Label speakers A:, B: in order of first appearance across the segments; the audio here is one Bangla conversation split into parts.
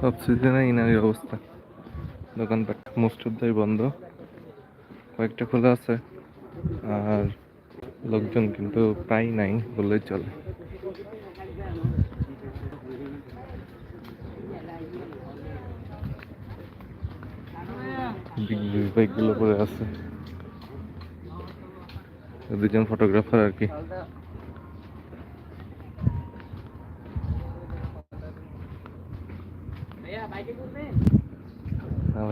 A: সব সিজনে ইনারই অবস্থা। দোকানপাট মোস্ট অফ দাই বন্ধ। কয়েকটা খোলা আছে, আর লোকজন কিন্তু প্রায় নাই বললেই চলে। বাইকগুলো পরে আছে। দুজন ফটোগ্রাফার আর কি। হ্যাঁ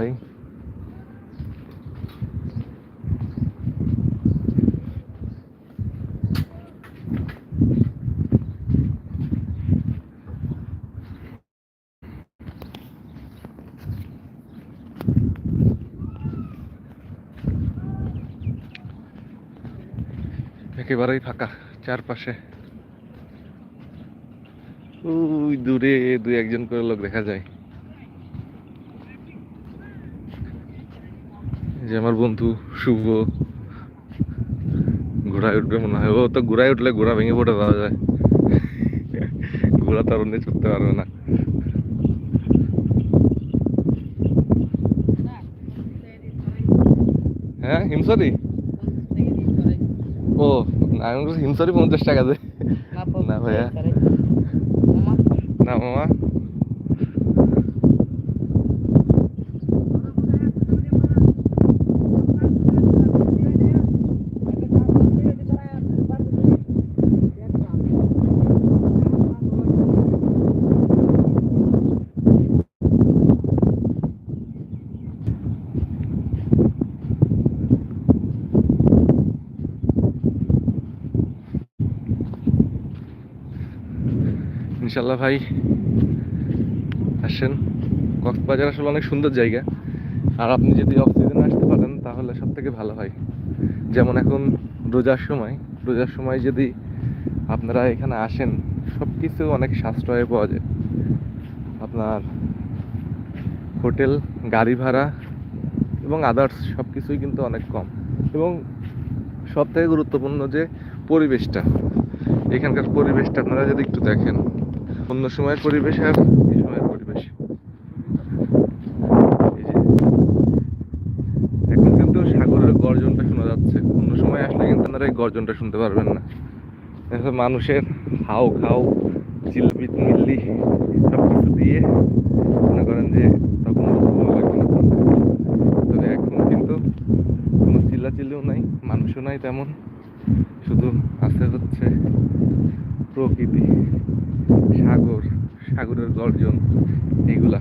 A: একেবারেই ফাঁকা চারপাশে। ওই দূরে দুই একজন করে লোক দেখা যায় এই যে আমার বন্ধু শুভ। ঘোড়ায় উঠবে মনে হয়। ও তো ঘোড়ায় উঠলে ঘোড়া ভেঙে পড়ে যাওয়া যায়। ঘোড়া তার অন্য ছুটতে পারবে না। হ্যাঁ হিমসরি? ও আমি হিমসরি পঞ্চাশ টাকা দে। না ভাইয়া। না মামা। ইনশাল্লাহ ভাই, আসেন। কক্সবাজার আসলে অনেক সুন্দর জায়গা। আর আপনি যদি অফ সিজনে আসতে পারেন, তাহলে সব থেকে ভালো হয়। যেমন এখন রোজার সময় রোজার সময় যদি আপনারা এখানে আসেন সব কিছু অনেক সাশ্রয়ে পাওয়া যায়। আপনার হোটেল, গাড়ি ভাড়া এবং আদার্স সব কিছুই কিন্তু অনেক কম। এবং সব থেকে গুরুত্বপূর্ণ যে পরিবেশটা। এখানকার পরিবেশটা আপনারা যদি একটু দেখেন। অন্য সময়ের পরিবেশ আর এই সময়ের পরিবেশ। এখন কিন্তু সাগরের গর্জনটা শোনা যাচ্ছে। অন্য সময় আসলে কিন্তু আপনারা এই গর্জনটা শুনতে পারবেন না। মানুষের হাও খাও চিলপিট মিল্লি সব কিছু দিয়ে মনে করেন যে তখন না তবে এখন কিন্তু কোনো চিল্লাচিল্লিও নাই, মানুষও নাই তেমন। শুধু আছে হচ্ছে প্রকৃতি সাগর সাগরের গর্জন এইগুলা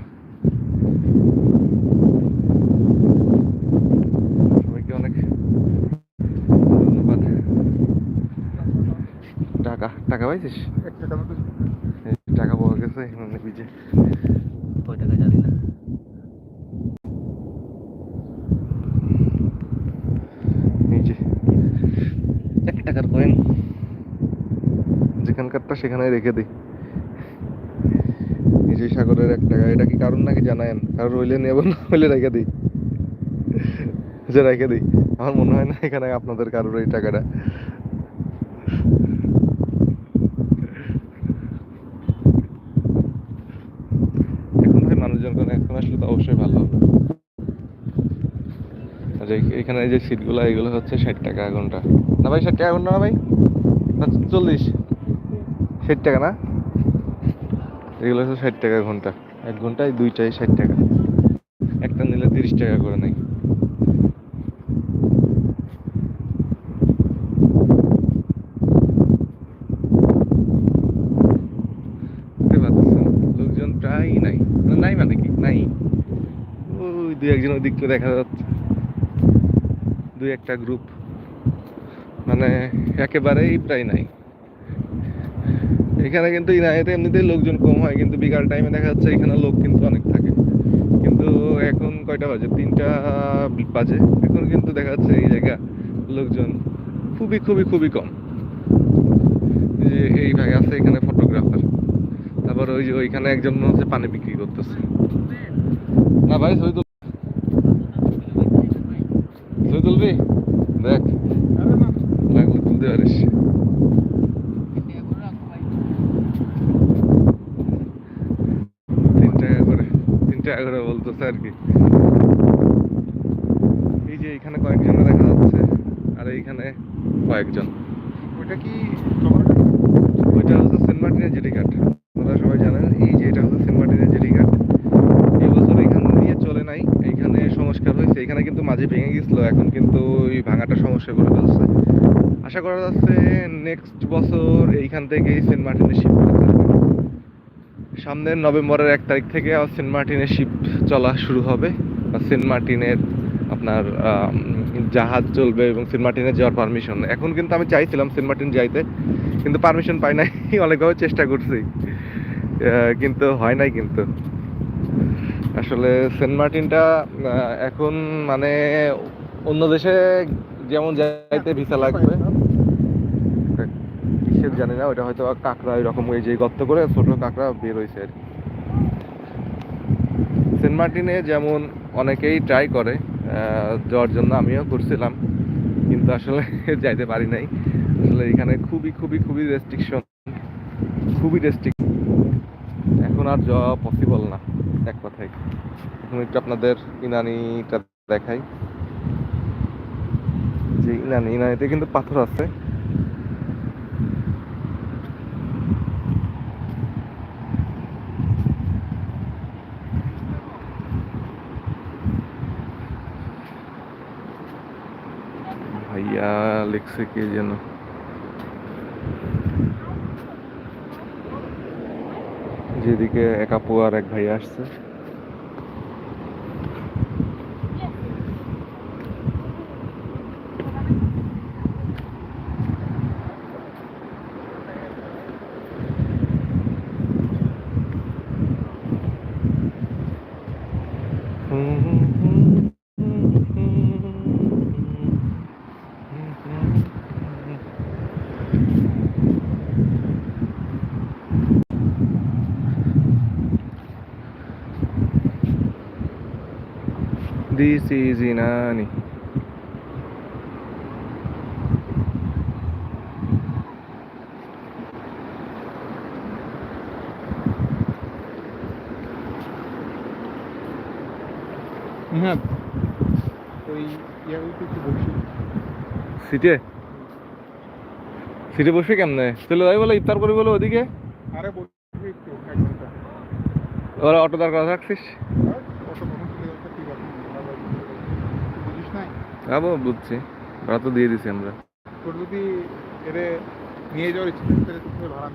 A: সবাইকে অনেক ধন্যবাদ। টাকা টাকা পাইছিস? টাকা পাওয়া গেছে মানে বিজে
B: কয় টাকা জানি না
A: এই যে এক টাকার কয়েন যেখানকারটা সেখানে রেখে দিই। যে সাগরের এক টাকা এটা কি কারণ নাকি জানায়েন কারণ হইলে নেব না, হইলে রেখে দিই। যে রেখে দিই। আমার মনে হয় না এখানে আপনাদের কারোর এই টাকাটা। এখন ভাই মানুষজন এখন আসলে তো অবশ্যই ভালো হবে। এখানে যে সিটগুলো এগুলো হচ্ছে ষাট টাকা ঘণ্টা। না ভাই, ষাট টাকা ঘণ্টা না ভাই? চল্লিশ। ষাট টাকা না? এগুলো হচ্ছে ষাট টাকা ঘণ্টা। এক ঘন্টায় দুইটাই ষাট টাকা। একটা নিলে তিরিশ টাকা করে পারতেছেন, লোকজন প্রায় নাই। নাই মানে নাই। ওই দুই একজন ওই দিক থেকে দেখা যাচ্ছে। দুই একটা গ্রুপ মানে একেবারেই প্রায় নাই। এখানে কিন্তু ইনায়েতে এমনিতেই লোকজন কম হয় কিন্তু বিকাল টাইমে দেখা যাচ্ছে এখানে লোক কিন্তু অনেক থাকে। কিন্তু এখন কয়টা বাজে? তিনটা বাজে। এখন কিন্তু দেখা যাচ্ছে এই জায়গা লোকজন খুবই খুবই খুবই কম। যে এই ভাই আছে এখানে ফটোগ্রাফার তারপর ওই যে ওইখানে একজন হচ্ছে পানি বিক্রি করতেছে। না ভাই তুল ছবি তুলবি দেখ। লাগলে তুলতে পারিস। টাকা করে বলতেছে আর কি। এই যে এখানে কয়েকজন দেখা যাচ্ছে আর এইখানে কয়েকজন।
C: ওইটা কি
A: ওইটা হচ্ছে সেন্ট মার্টিনের জেটি ঘাট আপনারা সবাই জানেন এই যে এটা হচ্ছে সেন্ট মার্টিনের জেটি ঘাট এই বছর এখান দিয়ে চলে নাই এইখানে সংস্কার হয়েছে এখানে কিন্তু মাঝে ভেঙে গেছিল এখন কিন্তু এই ভাঙাটা সমস্যা করে ফেলছে। আশা করা যাচ্ছে নেক্সট বছর এইখান থেকেই সেন্ট মার্টিনের শিপ সামনের নভেম্বরের এক তারিখ থেকে সেন্ট মার্টিনের শিপ চলা শুরু হবে। সেন্ট মার্টিনের আপনার জাহাজ চলবে এবং সেন্ট মার্টিনে যাওয়ার পারমিশন। এখন কিন্তু আমি চাইছিলাম সেন্ট মার্টিন যাইতে, কিন্তু পারমিশন পাই নাই, অনেকভাবে চেষ্টা করছি। কিন্তু হয় নাই কিন্তু। আসলে সেন্ট মার্টিনটা এখন মানে অন্য দেশে যেমন যাইতে ভিসা লাগবে কিসের জানি না, ওটা হয়তো কাঁকড়া এরকম ওই যে গর্ত করে ছোট কাঁকড়া বের হয়েছে আর সেন্ট মার্টিনে যেমন অনেকেই ট্রাই করে যাওয়ার জন্য আমিও করছিলাম কিন্তু আসলে যাইতে পারি নাই। আসলে এখানে খুবই খুবই খুবই রেস্ট্রিকশন খুবই রেস্ট্রিক এখন আর যাওয়া পসিবল না, এক কথায়। এখন একটু আপনাদের ইনানিটা দেখাই। যে ইনানি, ইনানিতে কিন্তু পাথর আছে। ভাইয়া লিখছে কে যেন যেদিকে এক আপু আর এক ভাইয়া আসছে This is Inani.
C: হ্যাঁ ওই
A: সিটে? সিটে বসবে কেমনে? চলে বলে ইফতার করবি বলে ওদিকে?
C: আরে বসবি একটু এক ঘণ্টা।
A: ওরা অটো দাঁড় করা রাখছিস
C: আর কত মনে চলে যাচ্ছে ঠিক আছে আবার বুঝিস নাই
A: যাব বুঝছি। ভাড়া তো দিয়ে দিছি আমরা।
C: নিয়ে যাওয়ার ইচ্ছে ভাড়া